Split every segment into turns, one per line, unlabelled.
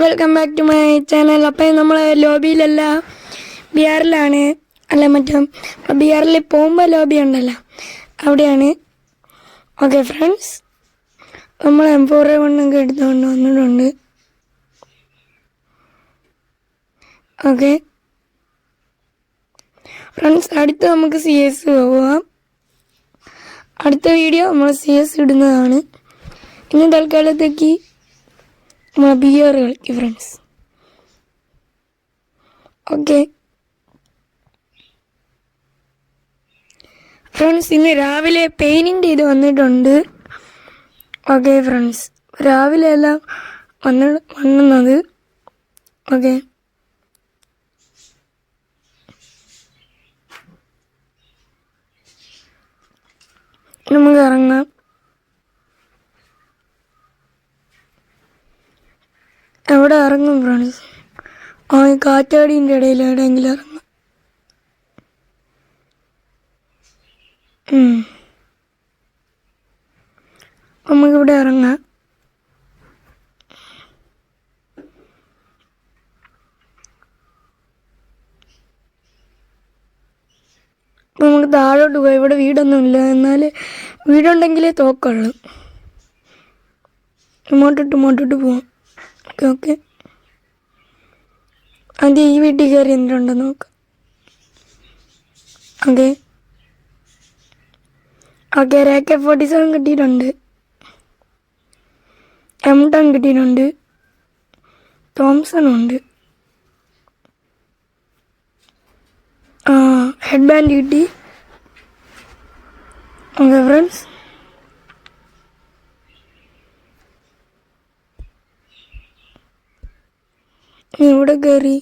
Welcome back to my channel അപ്പം നമ്മൾ ലോബിയിലല്ല ബിഹാറിലാണ് അല്ല മറ്റേ ബിഹാറിൽ പോകുമ്പോൾ ലോബി ഉണ്ടല്ലോ. അവിടെയാണ്. ഓക്കെ ഫ്രണ്ട്സ് നമ്മൾ എം ഫോർ വണ്ണൊക്കെ എടുത്തുകൊണ്ട് വന്നിട്ടുണ്ട്. ഓക്കെ ഫ്രണ്ട്സ് അടുത്ത് നമുക്ക് സി എസ് പോവാം. അടുത്ത വീഡിയോ നമ്മൾ സി എസ് ഇടുന്നതാണ്. ഇന്ന് തൽക്കാലത്തേക്ക് നമ്മളെ ബിയർ കളിക്കും ഫ്രണ്ട്സ് ഓക്കെ ഫ്രണ്ട്സ് ഇന്ന് രാവിലെ പെയിനിന്റെ ചെയ്ത് വന്നിട്ടുണ്ട്. ഓക്കെ ഫ്രണ്ട്സ് രാവിലെ എല്ലാം വന്ന വന്നത്. ഓക്കെ നമുക്ക് ഇറങ്ങാം. എവിടെ ഇറങ്ങും ഫ്രണ്ട്സ് ഈ കാറ്റാടിന്റെ ഇടയിൽ എവിടെയെങ്കിലും ഇറങ്ങും. നമുക്കിവിടെ ഇറങ്ങാം. അപ്പോൾ നമുക്ക് താഴോട്ട് പോയി. ഇവിടെ വീടൊന്നുമില്ല. എന്നാൽ വീടുണ്ടെങ്കിലേ തോക്കുള്ളൂ. ഇങ്ങോട്ടിട്ട് ഇങ്ങോട്ടിട്ട് പോവാം. ഓക്കെ. ഓക്കെ ആദ്യം ഈ വീട്ടിൽ കയറി എന്തുണ്ടോ നോക്ക്. ഓക്കെ. ഓക്കെ ഒരു എ കെ ഫോർട്ടി സെവൻ കിട്ടിയിട്ടുണ്ട്. എം ടൺ കിട്ടിയിട്ടുണ്ട്. തോംസൺ ഉണ്ട്. ഹെഡ് ബാൻഡ് കിട്ടി. ഓക്കെ ഫ്രണ്ട്സ് ഇവിടെ കയറി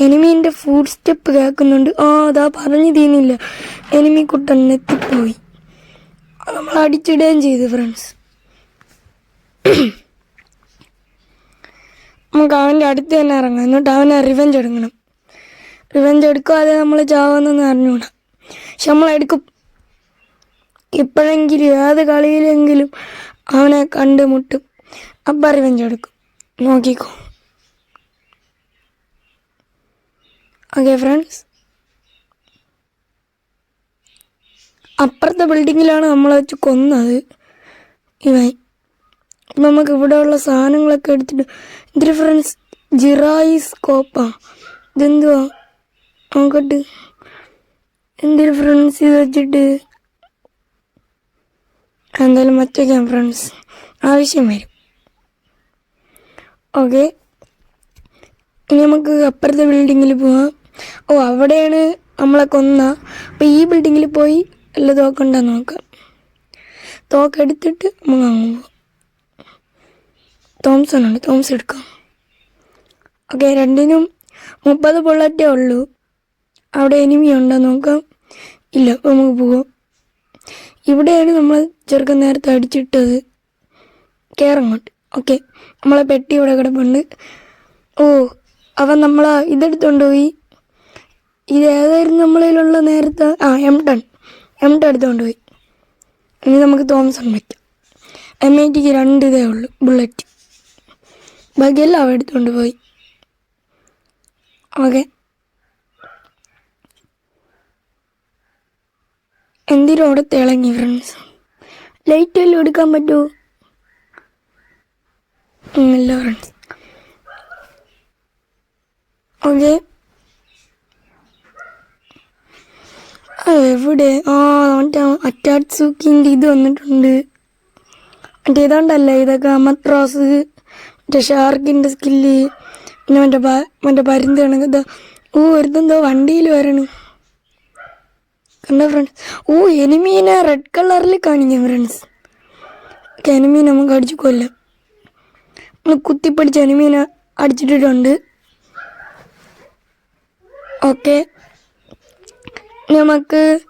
എനിമീന്റെ ഫുഡ് സ്റ്റെപ്പ് കേൾക്കുന്നുണ്ട്. ആ അതാ പറഞ്ഞു തീന്നില്ല എനിമി കുട്ടൻ എത്തിപ്പോയി നമ്മൾ അടിച്ചിടുകയും ചെയ്തു ഫ്രണ്ട്സ് നമുക്ക് അവന്റെ അടുത്ത് തന്നെ ഇറങ്ങാം. എന്നിട്ട് അവനെ റിവെഞ്ച് എടുക്കണം. റിവെഞ്ച് എടുക്കാതെ നമ്മൾ ചാവുന്നെന്ന് അറിഞ്ഞൂടാ പക്ഷെ നമ്മളെടുക്കും ഇപ്പോഴെങ്കിലും ഏത് കളിയിലെങ്കിലും അവനെ കണ്ടുമുട്ടും. അപ്പം റിവെഞ്ച് എടുക്കും. നോക്കിക്കോ. ഓക്കെ ഫ്രണ്ട്സ് അപ്പുറത്തെ ബിൽഡിങ്ങിലാണ് നമ്മളെ വെച്ച് കൊന്നത്. ഇവൻ. നമുക്ക് ഇവിടെയുള്ള സാധനങ്ങളൊക്കെ എടുത്തിട്ട് ഇതിൽ ഫ്രണ്ട്സ് ജിറായി സ്കോപ്പാ ഇതെന്തുവാ? നോക്കട്ട്. എന്തൊരു ഫ്രണ്ട്സ് ഇത് വെച്ചിട്ട്? എന്തായാലും മറ്റൊക്കെയാണ് ഫ്രണ്ട്സ് ആവശ്യം വരും. ഓക്കെ. ഇനി നമുക്ക് അപ്പുറത്തെ ബിൽഡിങ്ങിൽ പോവാം. ഓ അവിടെയാണ് നമ്മളെ കൊന്ന. അപ്പോൾ ഈ ബിൽഡിങ്ങിൽ പോയി എല്ലാം തോക്കുണ്ടെന്ന് നോക്കാം. തോക്കെടുത്തിട്ട് നമുക്ക് അങ്ങ് പോവാം. തോംസൺ ഉണ്ട്. തോംസ് എടുക്കാം. ഓക്കെ രണ്ടിനും മുപ്പത് ബുള്ളറ്റേ ഉള്ളൂ. അവിടെ എനിമി ഉണ്ടോ നോക്കാം. ഇല്ല അപ്പോൾ നമുക്ക് പോവാം. ഇവിടെയാണ് നമ്മൾ ചെറുക്കൻ നേരത്തെ അടിച്ചിട്ടത്. കയറങ്ങോട്ട് ഓക്കെ നമ്മളെ പെട്ടി ഇവിടെ കിടപ്പുണ്ട്. ഓ അവൻ നമ്മളെ ഇതെടുത്തോണ്ട് പോയി. ഇത് ഏതായിരുന്നു നമ്മളിലുള്ള നേരത്തെ? ആ എം ടൺ എം ടൺ എടുത്തോണ്ട് പോയി. ഇനി നമുക്ക് തോമസൺ വയ്ക്കാം എം ഐ ടിക്ക് രണ്ട് ഇതേ ഉള്ളൂ ബുള്ളറ്റ് ബാക്കിയെല്ലാം അവ എടുത്തുകൊണ്ട് പോയി. ഓക്കെ. എന്തിനും അവിടെ തിളങ്ങി ഫ്രണ്ട്സ് ലൈറ്റ് വല്ലതും എടുക്കാൻ പറ്റുമോ? Friends okay. എവിടെ? ആ മറ്റേ അറ്റാട്സുക്കിന്റെ ഇത് വന്നിട്ടുണ്ട്. മറ്റേ ഇതാണ്ടല്ലേ ഇതൊക്കെ അമത്രാസ് മറ്റേ ഷാർക്കിന്റെ സ്കില്ല് പിന്നെ മറ്റേ മറ്റേ പരുന്ത് കണക്ക് ഇതാ. ഓ ഒരുതെന്തോ വണ്ടിയിൽ വരണു. കണ്ട ഫ്രണ്ട്സ് ഓ എനിമീനെ റെഡ് കളറിൽ കാണിക്കാം ഫ്രണ്ട്സ് എനിമീൻ നമുക്ക് അടിച്ചു കൊല്ലാം. കുത്തിപ്പിടിച്ച എനിമീനെ അടിച്ചിട്ടിട്ടുണ്ട്. ഓക്കെ. നമുക്ക്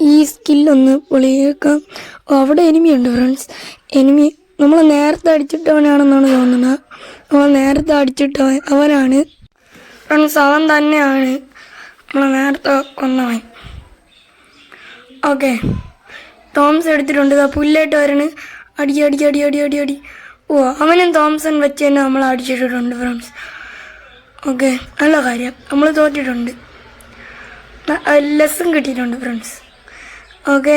ഈ സ്കില്ലൊന്ന് പൊളിയേക്കാം. അവിടെ എനിമിയുണ്ട് ഫ്രണ്ട്സ് എനിമി നമ്മൾ നേരത്തെ അടിച്ചിട്ടവനാണെന്നാണ് തോന്നുന്നത്. നമ്മൾ നേരത്തെ അടിച്ചിട്ടവൻ അവനാണ്. ഫ്രണ്ട്സ് അവൻ തന്നെയാണ്. നമ്മൾ നേരത്തെ കൊന്നവൻ ഓക്കെ. ടോംസ് എടുത്തിട്ടുണ്ട്. പുല്ലായിട്ട് വരണ്. അടി അടി അടി അടി അടി അടി. ഓ അവനും തോംസൺ വെച്ച് തന്നെ നമ്മൾ അടിച്ചിട്ടിട്ടുണ്ട് ഫ്രണ്ട്സ് ഓക്കെ നല്ല കാര്യം. നമ്മൾ തോറ്റിട്ടുണ്ട്. ലെസ്സും കിട്ടിയിട്ടുണ്ട് ഫ്രണ്ട്സ് ഓക്കെ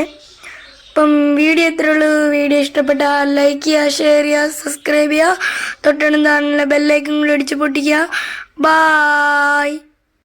അപ്പം വീഡിയോ എത്ര ഉള്ളൂ. വീഡിയോ ഇഷ്ടപ്പെട്ടാൽ ലൈക്ക് ചെയ്യുക ഷെയർ ചെയ്യുക സബ്സ്ക്രൈബ് ചെയ്യുക തൊട്ടടുത്താണുള്ള ബെല്ലൈക്കും കൂടി അടിച്ച് പൊട്ടിക്കുക ബായ്